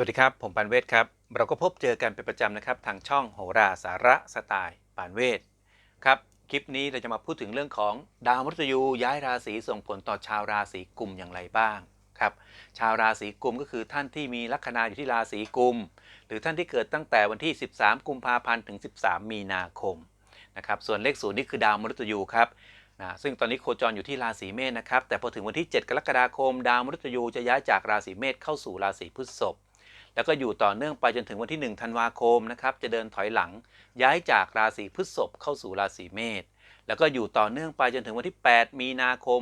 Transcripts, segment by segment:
สวัสดีครับ ผมปานเวศครับ เราก็พบเจอกันเป็นประจำนะครับ ทางช่องโหราสาระสไตล์ปานเวศครับ คลิปนี้เราจะมาพูดถึงเรื่องของดาวมฤตยูย้ายราศีส่งผลต่อชาวราศีกุมอย่างไรบ้างครับ ชาวราศีกุมก็คือท่านที่มีลัคนาอยู่ที่ราศีกุม หรือท่านที่เกิดตั้งแต่วันที่ 13 กุมภาพันธ์ถึง 13 มีนาคมนะครับส่วนเลขศูนย์นี่คือดาวมฤตยูครับนะซึ่งตอนนี้โคจรอยู่ที่ราศีเมษนะครับแต่พอถึงวันที่ 7 กรกฎาคม ดาวมฤตยูจะย้ายจากราศีเมษเข้าสู่ราศีพฤษภ แล้วก็อยู่ต่อเนื่องไปจนถึงวันที่ 1 ธันวาคมนะครับจะเดินถอยหลัง ย้ายจากราศีพฤษภเข้าสู่ราศีเมษแล้วก็อยู่ต่อเนื่องไปจนถึงวันที่ 8 มีนาคม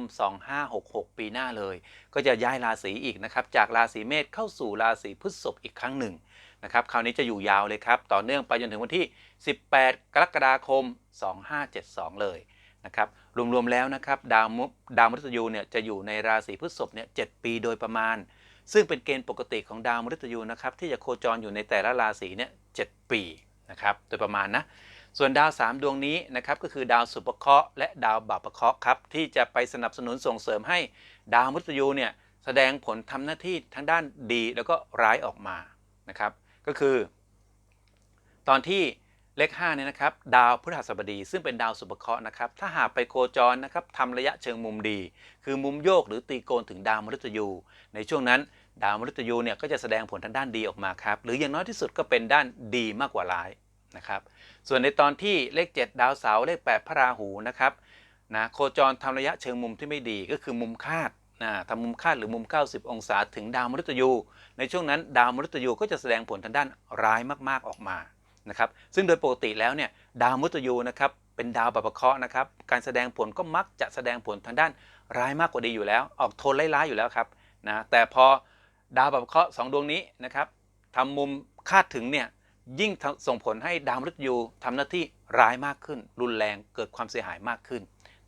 2566 ปีหน้าเลย ก็จะย้ายราศีอีกนะครับ จากราศีเมษเข้าสู่ราศีพฤษภอีกครั้งหนึ่งนะครับ คราวนี้จะอยู่ยาวเลยครับ ต่อเนื่องไปจนถึงวันที่ 18 กรกฎาคม 2572 เลยนะครับ รวมๆแล้วนะครับ ดาวมุดาวมฤตยูเนี่ยจะอยู่ในราศีพฤษภเนี่ยเปีโดยประมาณ ซึ่งเป็นเกณฑ์ปกติของดาวมฤตยูนะครับที่จะโคจรอยู่ในแต่ละราศีเนี่ยเปีนะครับโดยประมาณนะส่วนดาว 3 ดวงนี้นะครับก็คือดาวสุภเคราะห์และดาวบาปเคราะห์ครับที่จะไปสนับสนุนส่งเสริมให้ดาวมฤตยูเนี่ยแสดงผลทำหน้าที่ทั้งด้านดีแล้วก็ร้ายออกมานะครับก็คือ ตอนที่ เลข5เนี่ยนะครับดาวพฤหัสบดี ซึ่งเป็นดาวสุภเคราะห์นะครับถ้าหากไปโคจรนะครับทำระยะเชิงมุมดี คือมุมโยกหรือตีโกนถึงดาวมฤตยู ในช่วงนั้น ดาวมฤตยูเนี่ยก็จะแสดงผลทางด้านดีออกมาครับหรืออย่างน้อยที่สุดก็เป็นด้านดีมากกว่าร้ายนะครับส่วนในตอนที่เลข 7 ดาวเสาร์เลข 8 พระราหูนะครับนะโคจรทำระยะเชิงมุมที่ไม่ดีก็คือมุมคาดนะทำมุมคาดหรือมุม 90 องศาถึงดาวมฤตยู ในช่วงนั้นดาวมฤตยูก็จะแสดงผลทางด้านร้ายมากๆออกมา นะครับซึ่งโดยปกติแล้วเนี่ยดาวมฤตยูนะครับเป็นดาวบัพเคราะห์นะครับการแสดงผลก็มักจะแสดงผลทางด้านร้ายมากกว่าดีอยู่แล้ว ออกโทนร้ายๆอยู่แล้วครับนะแต่พอดาวบัพเคราะห์สองดวงนี้นะครับทำมุมคาดถึงเนี่ยยิ่งส่งผลให้ดาวมฤตยูทำหน้าที่ร้ายมากขึ้น รุนแรงเกิดความเสียหายมากขึ้น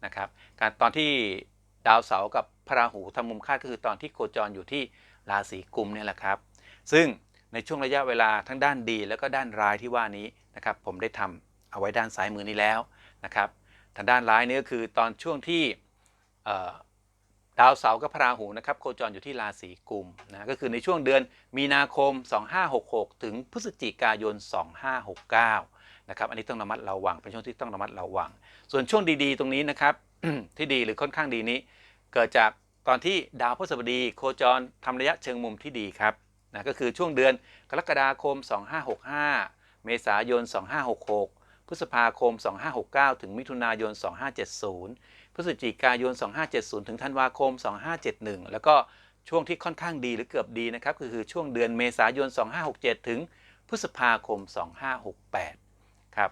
นะครับการตอนที่ดาวเสาร์กับพระราหูทำมุมคาดก็คือตอนที่โคจรอยู่ที่ราศีกุมเนี่ยแหละครับ ซึ่ง ในช่วงระยะเวลาทั้งด้านดีแล้วก็ด้านร้ายที่ว่านี้นะครับผมได้ทำเอาไว้ด้านซ้ายมือนี้แล้วนะครับทางด้านร้ายนี่ก็คือตอนช่วงที่ดาวเสาร์กับพระราหูนะครับโคจรอยู่ที่ราศีกุมนะก็คือในช่วงเดือนมีนาคม 2566 ถึงพฤศจิกายน 2569นะครับอันนี้ต้องระมัดระวังเป็นช่วงที่ต้องระมัดระวัง ส่วนช่วงดีๆ ตรงนี้นะครับที่ดีหรือค่อนข้างดีนี้ เกิดจากตอนที่ดาวพฤหัสบดีโคจรทำระยะเชิงมุมที่ดีครับ นะก็คือช่วงเดือนกรกฎาคม 2565 เมษายน 2566 พฤษภาคม 2569 ถึงมิถุนายน 2570 พฤศจิกายน 2570 ถึงธันวาคม 2571 แล้วก็ช่วงที่ค่อนข้างดีหรือเกือบดีนะครับก็คือช่วงเดือนเมษายน 2567 ถึงพฤษภาคม 2568 ครับ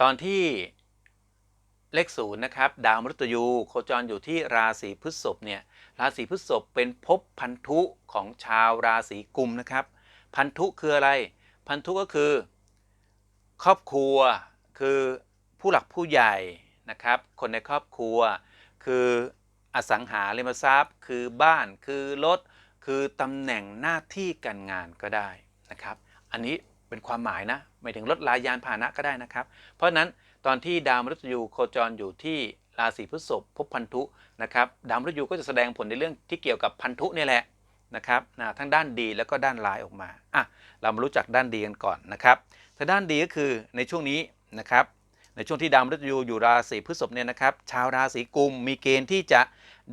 ตอนที่ เลขศูนย์นะครับดาวมฤตยูโคจรอยู่ที่ราศีพฤษภเนี่ยราศีพฤษภเป็นภพพันธุของชาวราศีกุมนะครับ พันธุคืออะไร พันธุก็คือ ครอบครัวคือผู้หลักผู้ใหญ่นะครับ คนในครอบครัว คืออสังหาริมทรัพย์ คือบ้านคือรถคือตำแหน่งหน้าที่การงานก็ได้นะครับ อันนี้เป็นความหมายนะหมายถึงรถลายยานพาหนะก็ได้นะครับ เพราะนั้น ตอนที่ดาวมฤตยูโคจรอยู่ที่ราศีพฤษภพบพันธุนะครับดาวมฤตยูก็จะแสดงผลในเรื่องที่เกี่ยวกับพันธุนี่แหละนะครับนะทั้งด้านดีแล้วก็ด้านร้ายออกมาอะเรามารู้จักด้านดีกันก่อนนะครับถ้าด้านดีก็คือในช่วงนี้นะครับในช่วงที่ดาวมฤตยูอยู่ราศีพฤษภเนี่ยนะครับ ชาวราศีกุมมีเกณฑ์ที่จะ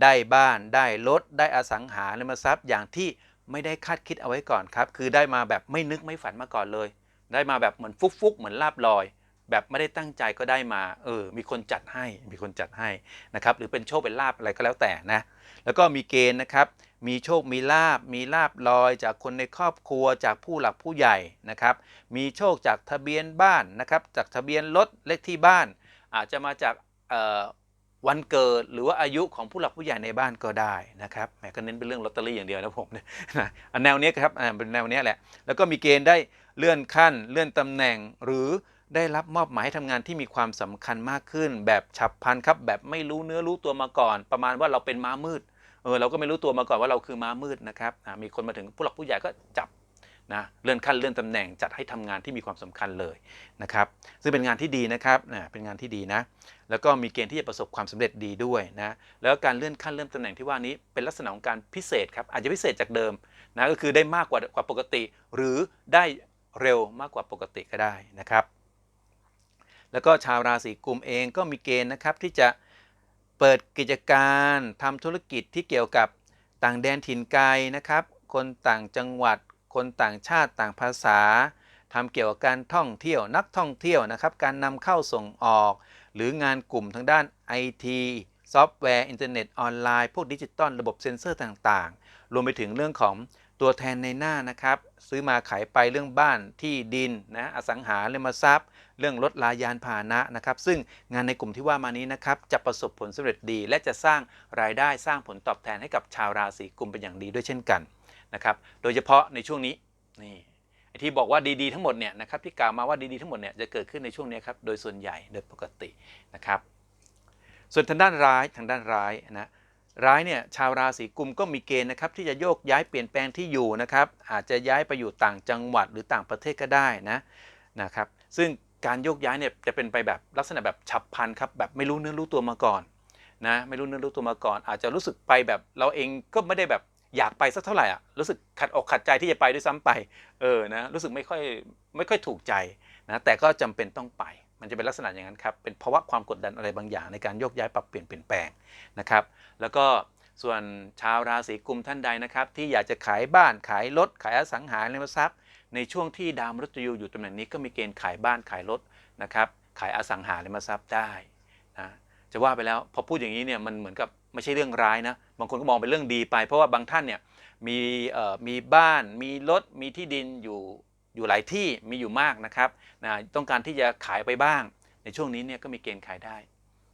ได้บ้านได้รถได้อสังหาริมทรัพย์อย่างที่ไม่ได้คาดคิดเอาไว้ก่อนครับ คือได้มาแบบไม่นึกไม่ฝันมาก่อนเลย ได้มาแบบเหมือนฟุกๆ เหมือนลาบลอย แบบไม่ได้ตั้งใจก็ได้มา เออ มีคนจัดให้ มีคนจัดให้นะครับ หรือเป็นโชคเป็นลาบอะไรก็แล้วแต่นะ แล้วก็มีเกณฑ์นะครับ มีโชค มีลาบ มีลาบลอยจากคนในครอบครัว จากผู้หลักผู้ใหญ่นะครับ มีโชคจากทะเบียนบ้านนะครับ จากทะเบียนรถเลขที่บ้าน อาจจะมาจากวันเกิดหรือว่าอายุของผู้หลักผู้ใหญ่ในบ้านก็ได้นะครับแหมก็เน้นเป็นเรื่องลอตเตอรี่อย่างเดียวนะผมเนี่ยนะแนวนี้ครับเป็นแนวนี้แหละ แล้วก็มีเกณฑ์ได้เลื่อนขั้น เลื่อนตำแหน่งหรือ ได้รับมอบหมายให้ทำงานที่มีความสำคัญมากขึ้น แบบฉับพลันครับแบบไม่รู้เนื้อรู้ตัวมาก่อน ประมาณว่าเราเป็นม้ามืดเออเราก็ไม่รู้ตัวมาก่อนว่าเราคือม้ามืดนะครับมีคนมาถึงผู้หลักผู้ใหญ่ก็จับนะเลื่อนขั้นเลื่อนตำแหน่งจัดให้ทำงานที่มีความสำคัญเลยนะครับซึ่งเป็นงานที่ดีนะครับนะเป็นงานที่ดีนะแล้วก็มีเกณฑ์ที่จะประสบความสำเร็จดีด้วยนะแล้วการเลื่อนขั้นเลื่อนตำแหน่งที่ว่านี้เป็นลักษณะของการพิเศษครับอาจจะพิเศษจากเดิมนะก็คือได้มากกว่ากว่าปกติ หรือได้เร็วมากกว่าปกติก็ได้นะครับ แล้วก็ชาวราศีกุมเองก็มีเกณฑ์นะครับที่จะเปิดกิจการทำธุรกิจที่เกี่ยวกับต่างแดนถิ่นไกลนะครับ คนต่างจังหวัด คนต่างชาติต่างภาษาทำเกี่ยวกับการท่องเที่ยวนักท่องเที่ยวนะครับ การนำเข้าส่งออก หรืองานกลุ่มทางด้าน IT ซอฟต์แวร์ อินเทอร์เน็ตออนไลน์ พวกดิจิตอลระบบเซ็นเซอร์ต่างๆ รวมไปถึงเรื่องของ ตัวแทนในหน้านะครับ ซื้อมาขายไปเรื่องบ้านที่ดินนะอสังหาริมทรัพย์ เรื่องรถลายานพาหนะนะครับ ซึ่งงานในกลุ่มที่ว่ามานี้นะครับจะประสบผลสำเร็จดี และจะสร้างรายได้สร้างผลตอบแทนให้กับชาวราศีกุมเป็นอย่างดีด้วยเช่นกันนะครับโดยเฉพาะในช่วงนี้นี่ไอที่บอกว่าดีๆทั้งหมดเนี่ยนะครับที่กล่าวมาว่าดีๆทั้งหมดเนี่ยจะเกิดขึ้นในช่วงนี้ครับโดยส่วนใหญ่โดยปกตินะครับส่วนทางด้านร้ายทางด้านร้ายนะ ร้ายเนี่ยชาวราศีกุมก็มีเกณฑ์นะครับที่จะโยกย้ายเปลี่ยนแปลงที่อยู่นะครับอาจจะย้ายไปอยู่ต่างจังหวัดหรือต่างประเทศก็ได้นะนะครับซึ่งการโยกย้ายเนี่ยจะเป็นไปแบบลักษณะแบบฉับพลันครับแบบไม่รู้เนื้อรู้ตัวมาก่อนนะไม่รู้เนื้อรู้ตัวมาก่อน อาจจะรู้สึกไปแบบเราเองก็ไม่ได้แบบอยากไปสักเท่าไหร่อะรู้สึกขัดอกขัดใจที่จะไปด้วยซ้ำไปเออนะรู้สึกไม่ค่อยไม่ค่อยถูกใจนะแต่ก็จำเป็นต้องไป มันจะเป็นลักษณะอย่างนั้นครับ เป็นภาวะความกดดันอะไรบางอย่างในการโยกย้ายปรับเปลี่ยนเปลี่ยนแปลงนะครับ แล้วก็ส่วนชาวราศีกุมท่านใดนะครับที่อยากจะขายบ้านขายรถขายอสังหาริมทรัพย์ ในช่วงที่ดาวมฤตยูอยู่ตำแหน่งนี้ก็มีเกณฑ์ขายบ้านขายรถนะครับขายอสังหาริมทรัพย์ได้นะจะว่าไปแล้วพอพูดอย่างนี้เนี่ยมันเหมือนกับไม่ใช่เรื่องร้ายนะบางคนก็มองเป็นเรื่องดีไป เพราะว่าบางท่านเนี่ยมีเอ่อมีบ้านมีรถมีที่ดินอยู่ อยู่หลายที่มีอยู่มากนะครับนะต้องการที่จะขายไปบ้าง ในช่วงนี้เนี่ยก็มีเกณฑ์ขายได้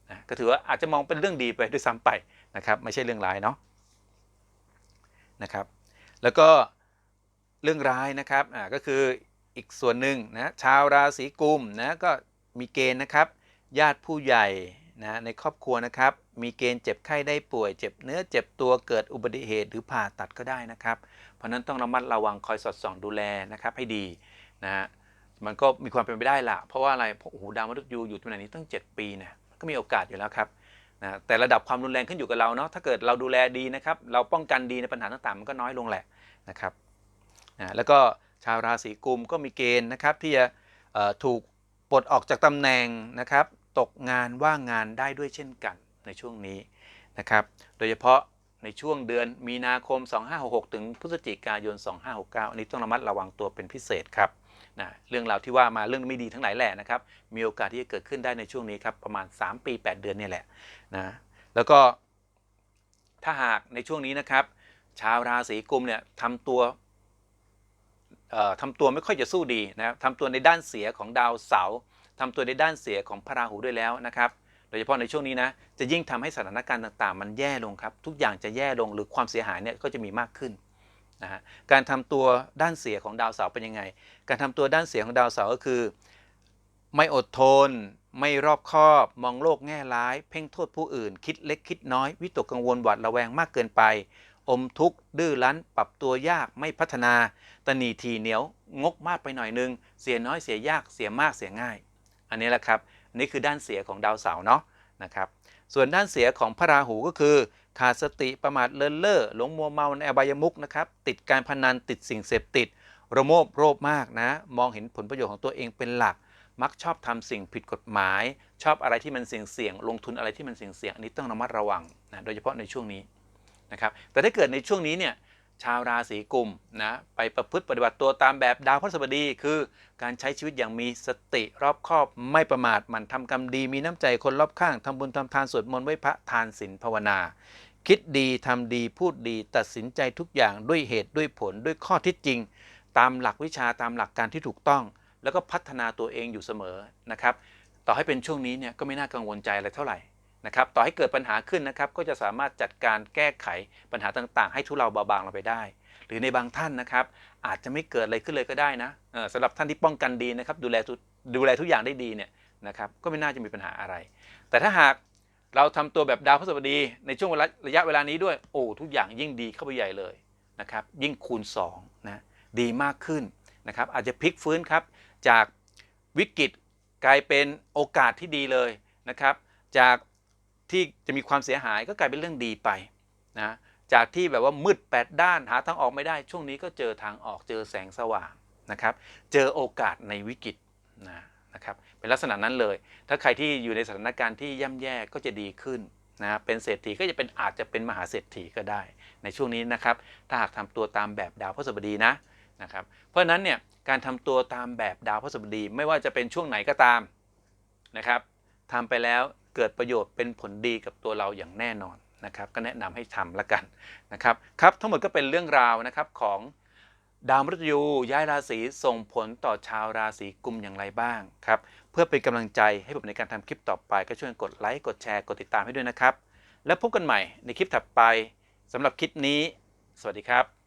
นะก็ถือว่าอาจจะมองเป็นเรื่องดีไปด้วยซ้ำไปนะครับ ไม่ใช่เรื่องร้ายเนาะนะครับ แล้วก็เรื่องร้ายนะครับอ่าก็คืออีกส่วนหนึ่งนะชาวราศีกุมนะก็มีเกณฑ์นะครับ ญาติผู้ใหญ่นะในครอบครัวนะครับ มีเกณฑ์เจ็บไข้ได้ป่วย เจ็บเนื้อเจ็บตัวเกิดอุบัติเหตุหรือผ่าตัดก็ได้นะครับ เพราะนั้นต้องระมัดระวังคอยสอดส่องดูแลนะครับให้ดีนะฮะมันก็มีความเป็นไปได้ละเพราะว่าอะไรเพราะโอ้โหดาวมฤตยูอยู่ตำแหน่งนี้ตั้ง 7 ปีเนี่ยก็มีโอกาสอยู่แล้วครับนะแต่ระดับความรุนแรงขึ้นอยู่กับเราเนาะถ้าเกิดเราดูแลดีนะครับ เราป้องกันดีในปัญหาต่างๆ มันก็น้อยลงแหละนะครับนะแล้วก็ชาวราศีกุมก็มีเกณฑ์นะครับที่จะถูกปลดออกจากตำแหน่งนะครับ ตกงานว่างงานได้ด้วยเช่นกันในช่วงนี้นะครับ โดยเฉพาะ ในช่วงเดือนมีนาคม 2566 ถึงพฤศจิกายน 2569 อันนี้ต้องระมัดระวังตัวเป็นพิเศษครับนะเรื่องราวที่ว่ามาเรื่องไม่ดีทั้งหลายแหละนะครับ มีโอกาสที่จะเกิดขึ้นได้ในช่วงนี้ครับ ประมาณ 3 ปี 8 เดือนนี่แหละนะแล้วก็ถ้าหากในช่วงนี้นะครับ ชาวราศีกุมเนี่ยทำตัวทำตัวไม่ค่อยจะสู้ดีนะครับทำตัวในด้านเสียของดาวเสาร์ทำตัวในด้านเสียของพระราหูด้วยแล้วนะครับ โดยเฉพาะในช่วงนี้นะจะยิ่งทำให้สถานการณ์ต่างๆ มันแย่ลงครับทุกอย่างจะแย่ลงหรือความเสียหายเนี่ยก็จะมีมากขึ้นนะฮะการทำตัวด้านเสียของดาวเสาร์เป็นยังไง การทำตัวด้านเสียของดาวเสาร์ก็คือ ไม่อดทน ไม่รอบคอบ มองโลกแง่ร้าย เพ่งโทษผู้อื่น คิดเล็กคิดน้อย วิตกกังวลหวาดระแวงมากเกินไป อมทุกข์ดื้อรั้น ปรับตัวยากไม่พัฒนาตนีทีเหนียวงกมากไปหน่อยนึง เสียน้อยเสียยากเสียมากเสียง่าย อันนี้แหละครับนี่คือด้านเสียของดาวเสาร์เนาะ นะครับ ส่วนด้านเสียของพระราหูก็คือ ขาดสติประมาทเลินเล่อหลงมัวเมาในอบายมุกนะครับ ติดการพนันติดสิ่งเสพติด ระโมบโรคมากนะ มองเห็นผลประโยชน์ของตัวเองเป็นหลัก มักชอบทำสิ่งผิดกฎหมาย ชอบอะไรที่มันเสี่ยงเสี่ยงลงทุนอะไรที่มันเสี่ยงเสี่ยงอันนี้ต้องระมัดระวังนะโดยเฉพาะในช่วงนี้นะครับแต่ถ้าเกิดในช่วงนี้เนี่ย ชาวราศีกุมนะไปประพฤติปฏิบัติตัวตามแบบดาวพฤหัสบดี คือการใช้ชีวิตอย่างมีสติรอบคอบไม่ประมาทหมันทำกรรมดี มีน้ำใจคนรอบข้างทำบุญทำทานสวดมนต์ไหว้พระทานศีลภาวนา คิดดีทำดีพูดดีตัดสินใจทุกอย่างด้วยเหตุด้วยผลด้วยข้อท็จจริง ตามหลักวิชาตามหลักการที่ถูกต้อง แล้วก็พัฒนาตัวเองอยู่เสมอนะครับต่อให้เป็นช่วงนี้เนี่ยก็ไม่น่ากังวลใจอะไรเท่าไหร่ นะครับต่อให้เกิดปัญหาขึ้นนะครับก็จะสามารถจัดการแก้ไขปัญหาต่างๆ ให้ทุเลาเบาบางลงไปได้ หรือในบางท่านนะครับ อาจจะไม่เกิดอะไรขึ้นเลยก็ได้นะเออสำหรับท่านที่ป้องกันดีนะครับดูแลทุดูแลทุกอย่างได้ดีเนี่ยนะครับก็ไม่น่าจะมีปัญหาอะไร แต่ถ้าหากเราทำตัวแบบดาวพฤหัสบดีในช่วงเวลาระยะเวลานี้ด้วยโอ้ทุกอย่างยิ่งดีเข้าไปใหญ่เลยนะครับยิ่งคูณ2นะดีมากขึ้นนะครับอาจจะพลิกฟื้นครับจากวิกฤตกลายเป็นโอกาสที่ดีเลยนะครับจาก ที่จะมีความเสียหายก็กลายเป็นเรื่องดีไปนะจากที่แบบว่ามืดแปดด้านหาทางออกไม่ได้ ช่วงนี้ก็เจอทางออกเจอแสงสว่างนะครับ เจอโอกาสในวิกฤตนะนะครับเป็นลักษณะนั้นเลย ถ้าใครที่อยู่ในสถานการณ์ที่ย่ำแย่ก็จะดีขึ้นนะเป็นเศรษฐีก็จะเป็นอาจจะเป็นมหาเศรษฐีก็ได้ ในช่วงนี้นะครับ ถ้าหากทำตัวตามแบบดาวพฤหัสบดีนะนะครับ เพราะฉะนั้นเนี่ยการทำตัวตามแบบดาวพฤหัสบดีไม่ว่าจะเป็นช่วงไหนก็ตามนะครับทำไปแล้ว เกิดประโยชน์เป็นผลดีกับตัวเราอย่างแน่นอนนะครับ ก็แนะนำให้ทำละกันนะครับครับทั้งหมดก็เป็นเรื่องราวนะครับของดาวมฤตยูย้ายราศีส่งผลต่อชาวราศีกุมอย่างไรบ้างครับเพื่อเป็นกำลังใจให้ผมในการทำคลิปต่อไป ก็ช่วยกดไลค์กดแชร์กดติดตามให้ด้วยนะครับ แล้วพบกันใหม่ในคลิปถัดไปสำหรับคลิปนี้ สวัสดีครับ